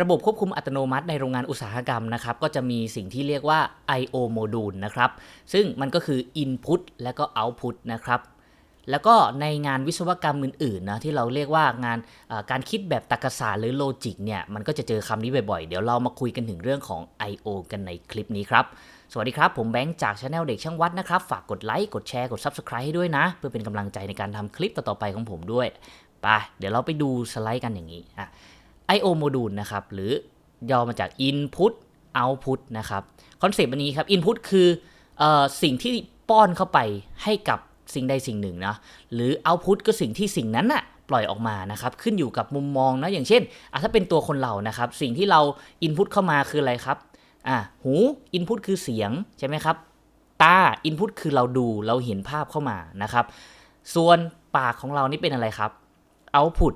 ระบบควบคุมอัตโนมัติในโรงงานอุตสาหกรรมนะครับ ก็จะมีสิ่งที่เรียกว่า I/O Module นะครับ ซึ่งมันก็คือ Input และก็ Output นะครับแล้วก็ในงานวิศวกรรมอื่นๆนะที่เราเรียกว่างานการคิดแบบตรรกศาสตร์หรือโลจิกเนี่ยมันก็จะเจอคำนี้บ่อยๆ เดี๋ยวเรามาคุยกันถึงเรื่องของ I/O กันในคลิปนี้ครับ สวัสดีครับ ผมแบงค์จากช anel เด็กช่างวัดนะครับ ฝากกดไลค์กดแชร์กด Subscribe ให้ด้วยนะ เพื่อเป็นกำลังใจในการทำคลิปต่อๆไปของผมด้วยไปเดี๋ยวเราไปดูสไลด์กันอย่างนี้อะ I/O Module นะครับ หรือย่อมาจาก Input Output นะครับ คอนเซปต์อันนี้ครับ Input คืออสิ่งที่ป้อนเข้าไปให้กับสิ่งใดสิ่งหนึ่งนะ หรือ Output ก็สิ่งที่สิ่งนั้นน่ะปล่อยออกมานะครับ ขึ้นอยู่กับมุมมองนะ อย่างเช่นถ้าเป็นตัวคนเรานะครับ สิ่งที่เรา Input เข้ามาคืออะไรครับอะหู Input คือเสียงใช่ไหมครับ ตา Input คือเราดูเราเห็นภาพเข้ามานะครับ ส่วนปากของเรานี่เป็นอะไรครับ Output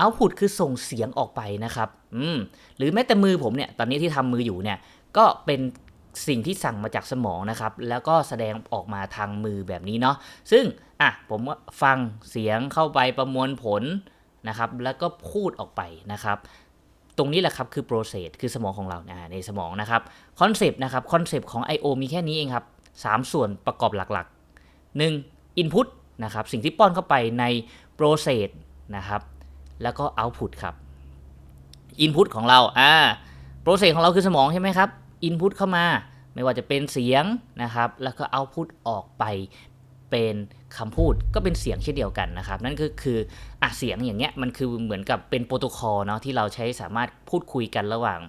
Output คือส่งเสียงออกไปนะครับอืมหรือแม้แต่มือผมเนี่ย ตอนนี้ที่ทำมืออยู่เนี่ย ก็เป็นสิ่งที่สั่งมาจากสมองนะครับ แล้วก็แสดงออกมาทางมือแบบนี้เนาะ ซึ่ง อะ ผมฟังเสียงเข้าไปประมวลผลนะครับ แล้วก็พูดออกไปนะครับ ตรงนี้แหละครับคือ process คือสมองของเราในสมองนะครับ คอนเซปต์นะครับ คอนเซปต์ของ I/O มีแค่นี้เองครับสามส่วนประกอบหลักๆ 1. Input นะครับ สิ่งที่ป้อนเข้าไปใน process นะครับ แล้วก็ output ครับ input ของเราอ่า process ของเราคือสมองใช่ไหมครับ input เข้ามาไม่ว่าจะเป็นเสียงนะครับ แล้วก็ output ออกไปเป็นคำพูดก็เป็นเสียงเช่นเดียวกันนะครับ นั่นก็คืออะเสียงอย่างเงี้ยมันคือเหมือนกับเป็นโปรโตคอลเนาะที่เราใช้สามารถพูดคุยกันระหว่าง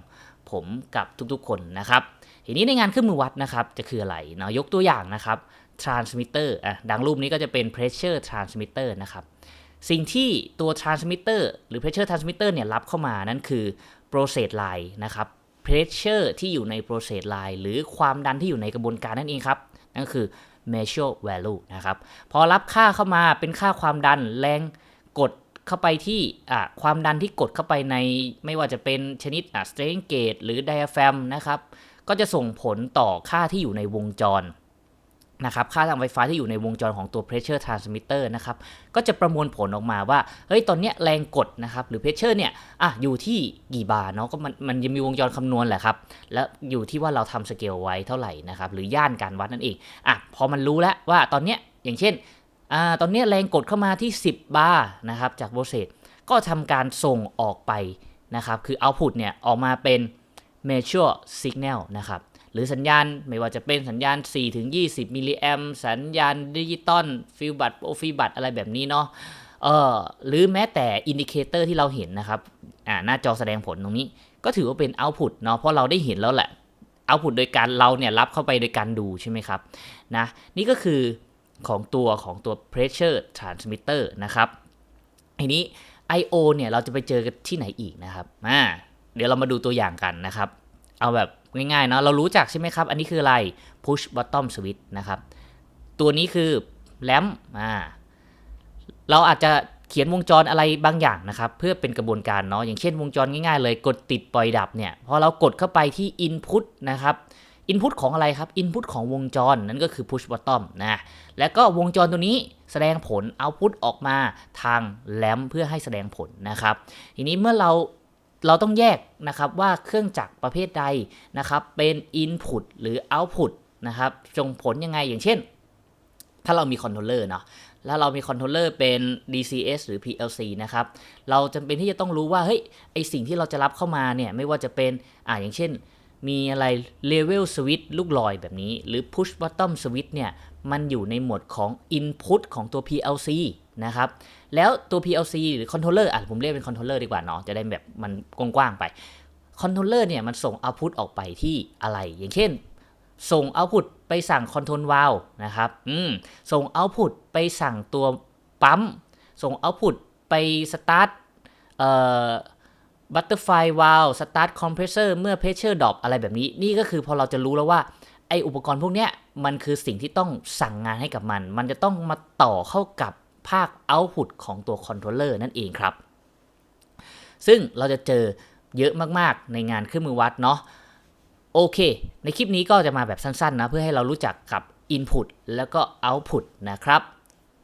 ผมกับทุกๆคนนะครับ ทีนี้ในงานเครื่องมือวัดนะครับ จะคืออะไรเนาะยกตัวอย่างนะครับ transmitter อะดังรูปนี้ก็จะเป็น pressure transmitter นะครับ สิ่งที่ตัว transmitter หรือ pressure transmitter เนี่ยรับเข้ามานั่นคือ process line นะครับ pressure ที่อยู่ใน process line หรือความดันที่อยู่ในกระบวนการนั่นเองครับนั่นคือ measure value นะครับ พอรับค่าเข้ามาเป็นค่าความดันแรงกดเข้าไปที่ความดันที่กดเข้าไปในไม่ว่าจะเป็นชนิดอะ strain gauge หรือ diaphragm นะครับ ก็จะส่งผลต่อค่าที่อยู่ในวงจร นะครับค่าทางไฟฟ้าที่อยู่ในวงจรของตัว pressure transmitter นะครับก็จะประมวลผลออกมาว่าเฮ้ยตอนนี้แรงกดนะครับหรือ pressure เนี่ยอะอยู่ที่กี่บาร์เนาะก็มันมันจะมีวงจรคำนวณแหละครับ แล้วอยู่ที่ว่าเราทำสเกลไว้เท่าไหร่นะครับหรือย่านการวัดนั่นเองอะพอมันรู้แล้วว่าตอนนี้อย่างเช่นอ่าตอนนี้แรงกดเข้ามาที่ 10 บาร์นะครับจากโวลเตก็ทำการส่งออกไปนะครับคือ output เนี่ยออกมาเป็น measure signal นะครับ หรือสัญญาณไม่ว่าจะเป็นสัญญาณ4ถึง20 มิลลิแอมสัญญาณดิจิตอลฟิลบัตโอฟิบัตอะไรแบบนี้เนาะเออหรือแม้แต่อินดิเคเตอร์ที่เราเห็นนะครับอ่าหน้าจอแสดงผลตรงนี้ ก็ถือว่าเป็นเอา p u t เนาะเพราะเราได้เห็นแล้วแหละเอา p u t โดยการเราเนี่ยรับเข้าไปโดยการดูใช่ไหมครับนะนี่ก็คือของตัวของตัว pressure transmitter นะครับทีนี้ I/O เนี่ยเราจะไปเจอกันที่ไหนอีกนะครับอ่าเดี๋ยวเรามาดูตัวอย่างกันนะครับ เอาแบบ ง่ายๆเนาะเรารู้จักใช่ไหมครับ อันนี้คืออะไร push bottom switch นะครับ ตัวนี้คือแลมอ่าเราอาจจะเขียนวงจรอะไรบางอย่างนะครับ เพื่อเป็นกระบวนการเนาะอย่างเช่นวงจรง่ายๆเลย กดติดปล่อยดับเนี่ยพอเรากดเข้าไปที่ input นะครับ input ของอะไรครับ input ของวงจรนั่นก็คือ push bottom นะแล้วก็วงจรตัวนี้แสดงผล output ออกมาทางแลมเพื่อให้แสดงผลนะครับ ทีนี้เมื่อเรา เราต้องแยกนะครับว่าเครื่องจักรประเภทใดนะครับเป็น input หรือ output นะครับส่งผลยังไงอย่างเช่น ถ้าเรามีคอนโทรลเลอร์เนาะแล้วเรามีคอนโทรลเลอร์เป็น DCS หรือ PLC นะครับ เราจำเป็นที่จะต้องรู้ว่า เฮ้ย ไอสิ่งที่เราจะรับเข้ามาเนี่ย ไม่ว่าจะเป็น อ่าอย่างเช่น มีอะไร level switch ลูกลอยแบบนี้ หรือ push bottom switch เนี่ย มันอยู่ในหมวดของ input ของตัว PLC นะครับ แล้วตัว PLC หรือ controller อะผมเรียกเป็น controller ดีกว่าเนาะ จะได้แบบมันกว้างๆไป controller เนี่ยมันส่ง output ออกไปที่อะไร อย่างเช่น ส่ง output ไปสั่ง control valve นะครับ อืม ส่ง output ไปสั่งตัวปั๊ม ส่ง output ไป start เอ่อ butterfly valve start compressor เมื่อ pressure drop อะไรแบบนี้ นี่ก็คือพอเราจะรู้แล้วว่า ไออุปกรณ์พวกเนี้ยมันคือสิ่งที่ต้องสั่งงานให้กับมัน มันจะต้องมาต่อเข้ากับ ภาค output ของตัว controller นั่นเองครับ ซึ่งเราจะเจอเยอะมากๆในงานเครื่องมือวัดเนาะโอเค ในคลิปนี้ก็จะมาแบบสั้นๆนะ เพื่อให้เรารู้จักกับ Input แล้วก็ Output นะครับ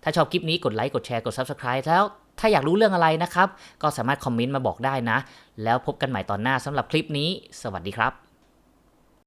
ถ้าชอบคลิปนี้กดไลค์กดแชร์กด Subscribe แล้วถ้าอยากรู้เรื่องอะไรนะครับ ก็สามารถคอมเมนต์มาบอกได้นะ แล้วพบกันใหม่ตอนหน้าสำหรับคลิปนี้ สวัสดีครับ